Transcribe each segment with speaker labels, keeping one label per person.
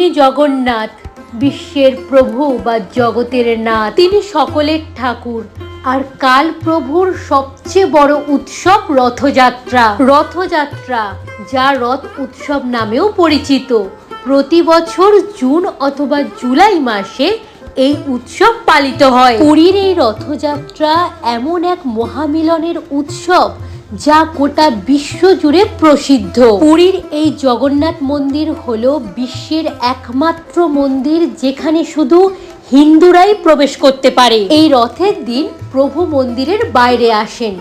Speaker 1: যিনি জগন্নাথ, বিশ্বের প্রভু বা জগতের নাথ। তিনি সকলের ঠাকুর। আর কাল প্রভুর সবচেয়ে বড় উৎসব রথযাত্রা। রথযাত্রা, যা রথ উৎসব নামেও পরিচিত। প্রতি বছর জুন অথবা জুলাই মাসে এই উৎসব পালিত হয়। পুরীর এই রথযাত্রা এমন এক মহামিলনের উৎসব যা গোটা বিশ্ব জুড়ে প্রসিদ্ধ। পুরীর এই জগন্নাথ মন্দির হলো বিশ্বের একমাত্র মন্দির যেখানে শুধু হিন্দুরাই প্রবেশ করতে পারে। এই রথের দিন প্রভু মন্দিরের বাইরে আসেন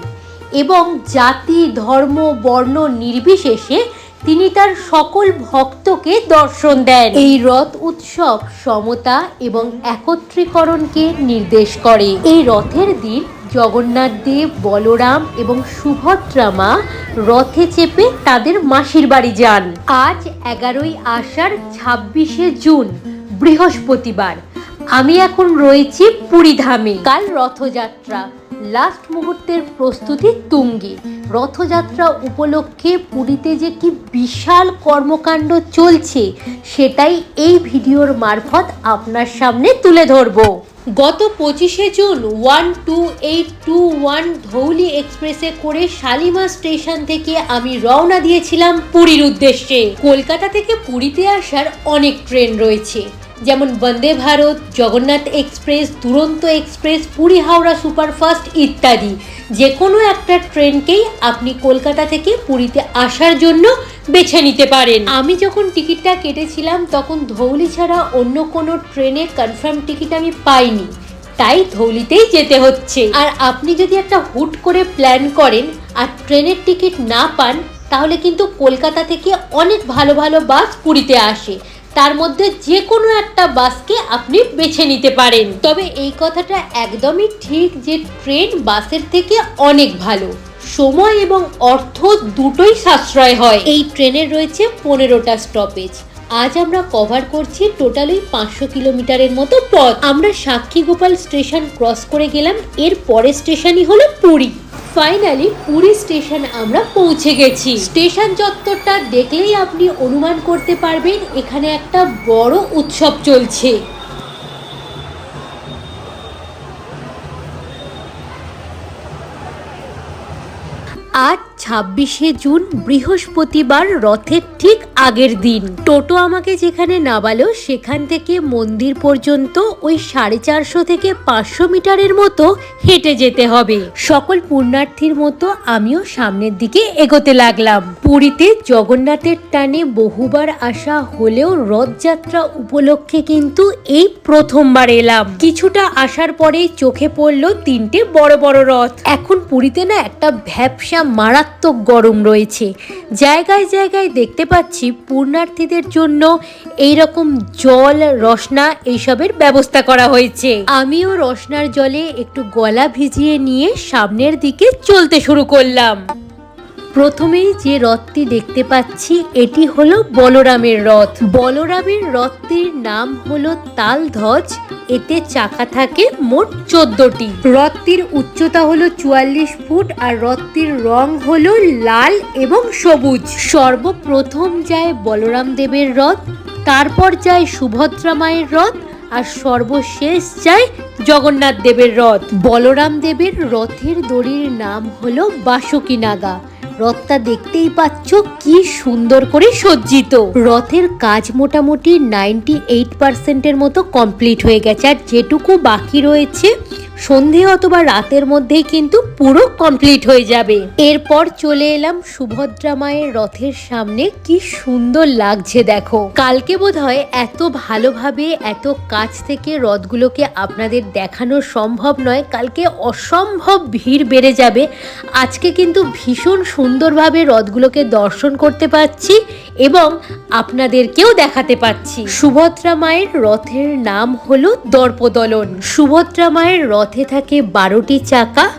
Speaker 1: এবং জাতি, ধর্ম, বর্ণ নির্বিশেষে তিনি তার সকল ভক্তকে দর্শন দেন। এই রথ উৎসব সমতা এবং একত্রীকরণকে নির্দেশ করে। এই রথের দিন জগন্নাথ দেব, বলরাম এবং সুভদ্রা মা রথে চেপে তাদের মাসির বাড়ি যান। আজ এগারোই আষাঢ়, ছাব্বিশে জুন, বৃহস্পতিবার। আমি এখন রয়েছি পুরী ধামে কাল রথযাত্রা। লাস্ট মুহূর্তের প্রস্তুতি তুঙ্গে। রথযাত্রা উপলক্ষে পুরীতে যে কি বিশাল কর্মকাণ্ড চলছে, সেটাই এই ভিডিওর মারফত আপনার সামনে তুলে ধরবো। গত পঁচিশে June one two eight two one Dhauli এক্সপ্রেসে করে শালিমা স্টেশন থেকে আমি রওনা দিয়েছিলাম পুরীর উদ্দেশ্যে। কলকাতা থেকে পুরীতে আসার অনেক ট্রেন রয়েছে। যেমন Vande Bharat, Jagannath express, Duronto express, Puri, Howrah superfast ইত্যাদি। যে কোনো একটা ট্রেনকেই আপনি কলকাতা থেকে পুরীতে আসার জন্য বেছে নিতে পারেন। আমি যখন টিকিটটা কেটেছিলাম, তখন ধৌলি ছাড়া অন্য কোনো ট্রেনে কনফার্ম টিকিট আমি পাইনি। তাই ধৌলিতেই যেতে হচ্ছে। আর আপনি যদি একটা হুট করে প্ল্যান করেন আর ট্রেনের টিকিট না পান, তাহলে কিন্তু কলকাতা থেকে অনেক ভালো ভালো বাস পুরীতে আসে। তার মধ্যে যে কোনো একটা বাসকে আপনি বেছে নিতে পারেন। তবে এই কথাটা একদমই ঠিক যে ট্রেন বাসের থেকে অনেক ভালো। সময় এবং অর্থ দুটোই সাশ্রয় হয়। এই ট্রেনের রয়েছে পনেরোটা স্টপেজ আজ আমরা কভার করছি টোটালি পাঁচশো কিলোমিটারের মতো পথ। আমরা সাক্ষী গোপাল স্টেশন ক্রস করে গেলাম, এর পরের স্টেশনই হলো পুরী। ফাইনালি পুরী স্টেশন আমরা পৌঁছে গেছি। স্টেশন চত্বরটা দেখলেই আপনি অনুমান করতে পারবেন, এখানে একটা বড় উৎসব চলছে। আজ ছাব্বিশে জুন, বৃহস্পতিবার রথের ঠিক আগের দিন। টোটো আমাকে যেখানে নামালো, সেখান থেকে মন্দির পর্যন্ত ওই সাড়ে চারশো থেকে পাঁচশো মিটারের মতো হেঁটে যেতে হবে। সকল পুণ্যার্থীর মতো আমিও সামনের দিকে এগোতে লাগলাম। পুরীতে জগন্নাথের টানে বহুবার আসা হলেও রথযাত্রা উপলক্ষে কিন্তু এই প্রথমবার এলাম। কিছুটা আসার পরেই চোখে পড়ল তিনটে বড় বড় রথ। এখন পুরীতে না একটা ভ্যাবসা মারাত্মক গরম রয়েছে। জায়গায় জায়গায় দেখতে পাচ্ছি পূর্ণার্থীদের জন্য এই রকম জল, রসনা এইসবের ব্যবস্থা করা হয়েছে। আমিও রসনার জলে একটু গলা ভিজিয়ে নিয়ে সামনের দিকে চলতে শুরু করলাম। প্রথমেই যে রথটি দেখতে পাচ্ছি, এটি হলো বলরামের রথ। বলরামের রথটির নাম হলো তালধ্বজ, এতে চাকা থাকে মোট চোদ্দটি। রথটির উচ্চতা হলো চুয়াল্লিশ ফুট আর রথটির রং হলো লাল এবং সবুজ। সর্বপ্রথম যায় বলরাম দেবের রথ, তারপর যায় সুভদ্রা মায়ের রথ, আর সর্বশেষ যায় জগন্নাথ দেবের রথ। বলরাম দেবের রথের দড়ির নাম হলো বাসুকি নাগা রথটা দেখতেই পাচ্ছ কি সুন্দর করে সজ্জিত। রথের কাজ মোটামুটি নাইনটি এইট পার্সেন্টের মতো কমপ্লিট হয়ে গেছে, আর যেটুকু বাকি রয়েছে সন্ধে অথবা রাতের মধ্যেই কিন্তু পুরো কমপ্লিট হয়ে যাবে। এরপর চলে এলাম সুভদ্রা মায়ের রথের সামনে। কি সুন্দর লাগছে দেখো। কালকে বোধ হয় এত ভালোভাবে, এত কাছ থেকে রথগুলোকে আপনাদের দেখানো সম্ভব নয়। কালকে অসম্ভব ভিড় বেড়ে যাবে। আজকে কিন্তু ভীষণ সুন্দরভাবে রথগুলোকে দর্শন করতে পারছি এবং আপনাদেরকেও দেখাতে পাচ্ছি সুভদ্রা মায়ের রথের নাম হলো দর্পদলন। সুভদ্রা মায়ের রথে থাকে বারোটি চাকা।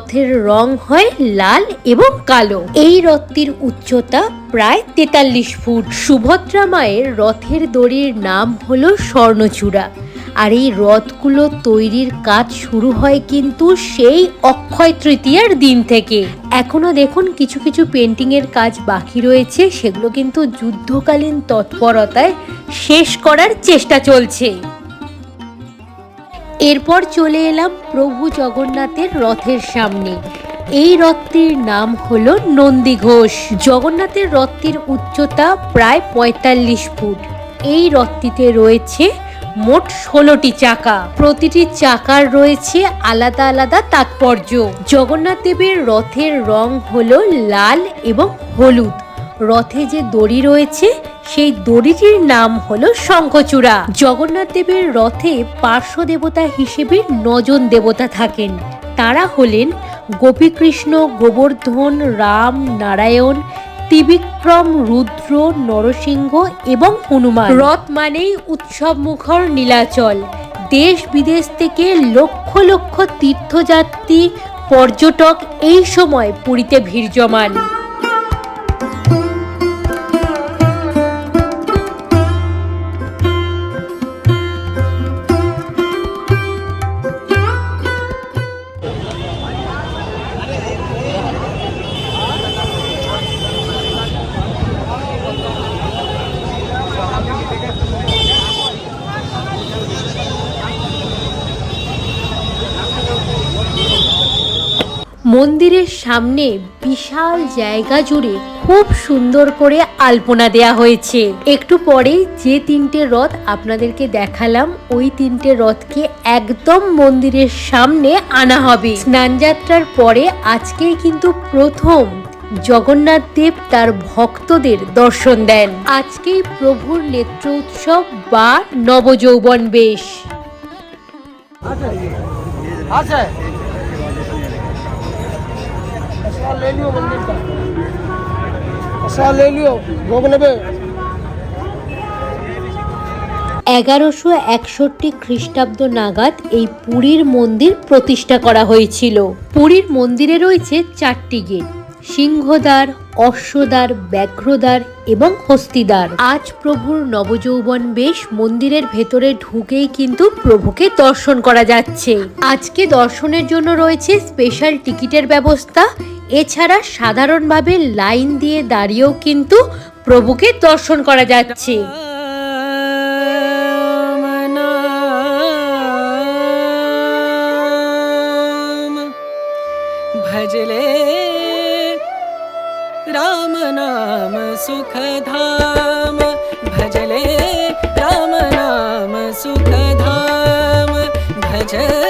Speaker 1: রথের রং হয় লাল এবং কালো। এই রথটির উচ্চতা প্রায় তেতাল্লিশ ফুট। সুভদ্রা মায়ের রথের দড়ির নাম হলো স্বর্ণচূড়া। আর এই রথগুলো তৈরির কাজ শুরু হয় কিন্তু সেই অক্ষয় তৃতীয়ার দিন থেকে। এখনও দেখুন কিছু কিছু পেন্টিংয়ের কাজ বাকি রয়েছে। সেগুলো কিন্তু যুদ্ধকালীন তৎপরতায় শেষ করার চেষ্টা চলছে। এরপর চলে এলাম প্রভু জগন্নাথের রথের সামনে। এই রথটির নাম হল নন্দী ঘোষ। জগন্নাথের রথটির উচ্চতা প্রায় পঁয়তাল্লিশ ফুট। এই রথটিতে রয়েছে মোট ষোলোটি চাকা। প্রতিটি চাকার রয়েছে আলাদা আলাদা তাৎপর্য। জগন্নাথ দেবের রথের রং হলো লাল এবং হলুদ। রথে যে দড়ি রয়েছে সেই দড়িটির নাম হলো শঙ্খচূড়া। জগন্নাথ দেবের রথে পার্শ্ব দেবতা হিসেবে নজন দেবতা থাকেন। তারা হলেন গোপীকৃষ্ণ, গোবর্ধন, রাম, নারায়ণ, ত্রিবিক্রম, রুদ্র, নরসিংহ এবং হনুমান। রথ মানেই উৎসব মুখর নীলাচল। দেশ বিদেশ থেকে লক্ষ লক্ষ তীর্থযাত্রী, পর্যটক এই সময় পুরীতে ভিড় জমান। মন্দিরের সামনে বিশাল জায়গা জুড়ে খুব সুন্দর করে আলপনা দেয়া হয়েছে। একটু পরে যে তিনটে রথ আপনাদেরকে দেখালাম, ওই তিনটে রথকে একদম মন্দিরের সামনে আনা হবে। স্নানযাত্রার পরে আজকেই কিন্তু প্রথম জগন্নাথ দেব তার ভক্তদের দর্শন দেন। আজকেই প্রভুর নেত্র উৎসব বা নবযৌবন বেশ।
Speaker 2: আছে ऐसा ले लियो मंदिर का ऐसा ले लियो भोग नेबे
Speaker 1: এগারোশো একষট্টি খ্রিস্টাব্দ নাগাদ এই পুরীর মন্দির প্রতিষ্ঠা করা হয়েছিল পুরীর মন্দিরে রয়েছে চারটি গেট সিংহদ্বার অশ্বদ্বার ব্যাঘ্রদ্বার এবং হস্তিদ্বার আজ প্রভুর নবযৌবন বেশ মন্দিরের ভেতরে ঢুকেই কিন্তু প্রভুকে দর্শন করা যাচ্ছে আজকে দর্শনের জন্য রয়েছে স্পেশাল টিকিটের ব্যবস্থা এছাড়া সাধারণভাবে লাইন দিয়ে দাঁড়িয়েও কিন্তু প্রভুকে দর্শন করা যাচ্ছে।
Speaker 3: ভজলে রাম নাম সুখধাম। ভজলে রাম নাম সুখধাম। ভজলে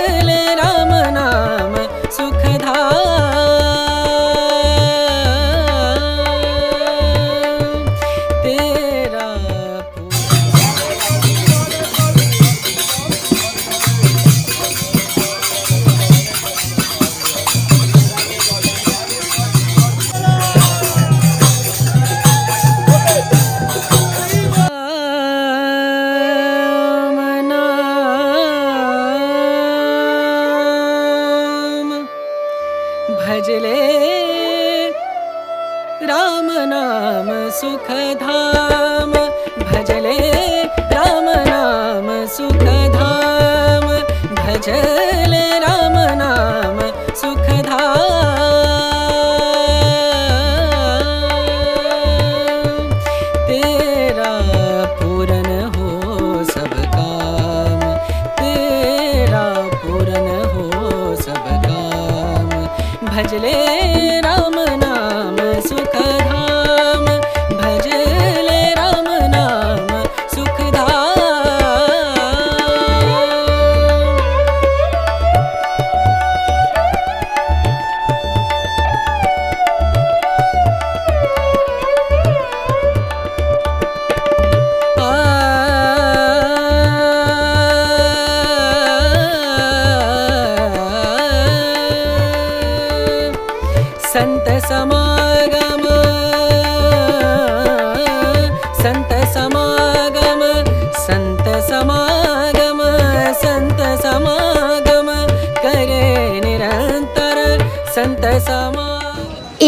Speaker 3: ራመና መሱከ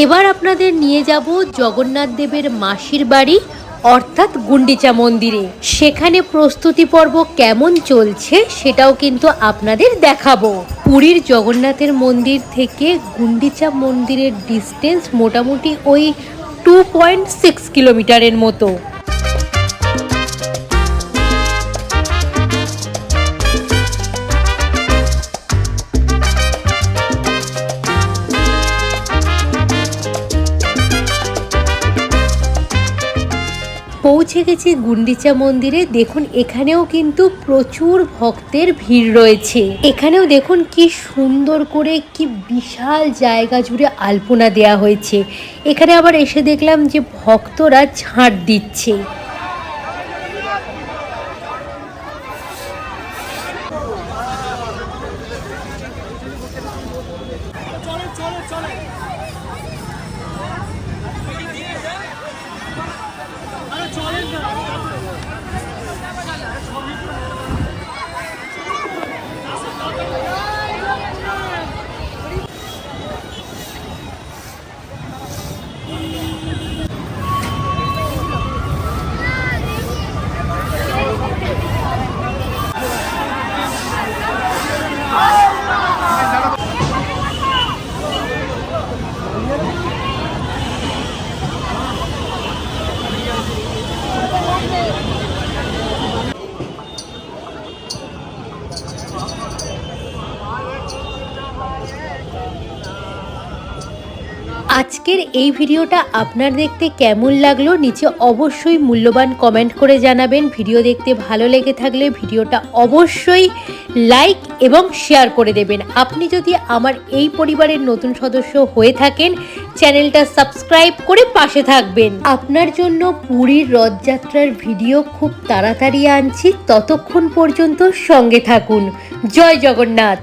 Speaker 1: এবার আপনাদের নিয়ে যাব জগন্নাথ দেবের মাসির বাড়ি, অর্থাৎ গুন্ডিচা মন্দিরে। সেখানে প্রস্তুতি পর্ব কেমন চলছে সেটাও কিন্তু আপনাদের দেখাবো। পুরীর জগন্নাথের মন্দির থেকে গুন্ডিচা মন্দিরের ডিস্টেন্স মোটামুটি ওই টু পয়েন্ট সিক্স কিলোমিটারের মতো। পৌঁছে গেছি গুন্ডিচা মন্দিরে। দেখুন, এখানেও কিন্তু প্রচুর ভক্তের ভিড় রয়েছে। এখানেও দেখুন কি সুন্দর করে, কি বিশাল জায়গা জুড়ে আলপনা দেয়া হয়েছে। এখানে আবার এসে দেখলাম যে ভক্তরা ঝাঁট দিচ্ছে। আজকের এই ভিডিওটা আপনার দেখতে কেমন লাগল নিচে অবশ্যই মূল্যবান কমেন্ট করে জানাবেন। ভিডিও দেখতে ভালো লেগে থাকলে ভিডিওটা অবশ্যই লাইক এবং শেয়ার করে দেবেন। আপনি যদি আমার এই পরিবারের নতুন সদস্য হয়ে থাকেন, চ্যানেলটা সাবস্ক্রাইব করে পাশে থাকবেন। আপনার জন্য পুরীর রথযাত্রার ভিডিও খুব তাড়াতাড়ি আনছি। ততক্ষণ পর্যন্ত সঙ্গে থাকুন। জয় জগন্নাথ!